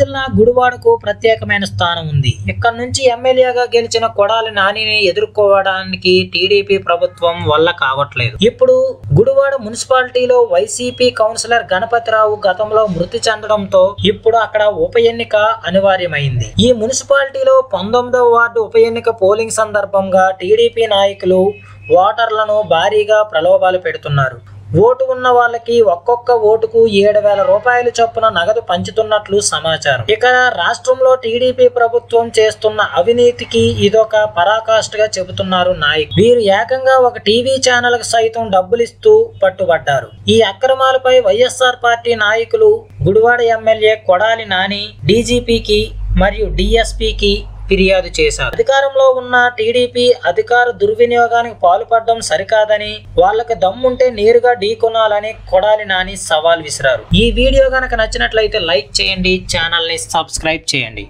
జిల్లా గుడివాడకు ప్రత్యేకమైన స్థానం ఉంది. ఇక్కడ నుంచి ఎమ్మెల్యేగా గెలిచిన కొడాలి నానిని ఎదుర్కోవడానికి టీడీపీ ప్రభుత్వం వల్ల కావట్లేదు. ఇప్పుడు గుడివాడ మున్సిపాలిటీలో వైసీపీ కౌన్సిలర్ గణపతిరావు గతంలో మృతి చెందడంతో ఇప్పుడు అక్కడ ఉప ఎన్నిక అనివార్యమైంది. ఈ మున్సిపాలిటీలో పంతొమ్మిదవ వార్డు ఉప ఎన్నిక పోలింగ్ సందర్భంగా టీడీపీ నాయకులు ఓటర్లను భారీగా ప్రలోభాలు పెడుతున్నారు. ఓటు ఉన్న వాళ్ళకి ఒక్కొక్క ఓటుకు ఏడు వేల రూపాయలు చొప్పున నగదు పంచుతున్నట్లు సమాచారం. ఇక రాష్ట్రంలో టీడీపీ ప్రభుత్వం చేస్తున్న అవినీతికి ఇదొక పరాకాష్ఠగా చెబుతున్నారు నాయక్. వీరు ఏకంగా ఒక టీవీ ఛానల్కు సైతం డబ్బులిస్తూ పట్టుబడ్డారు. ఈ అక్రమాలపై వైఎస్ఆర్ పార్టీ నాయకులు గుడివాడ ఎమ్మెల్యే కొడాలి నాని డీజీపీకి మరియు డిఎస్పీకి ఫిర్యాదు చేశారు. అధికారంలో ఉన్న టీడీపీ అధికార దుర్వినియోగానికి పాల్పడడం సరికాదని వాళ్ళకి దమ్ముంటే నేరుగా ఢీకొనాలని కొడాలి నాని సవాల్ విసిరారు. ఈ వీడియో గనక నచ్చినట్లయితే లైక్ చేయండి ఛానల్ని సబ్స్క్రైబ్ చేయండి.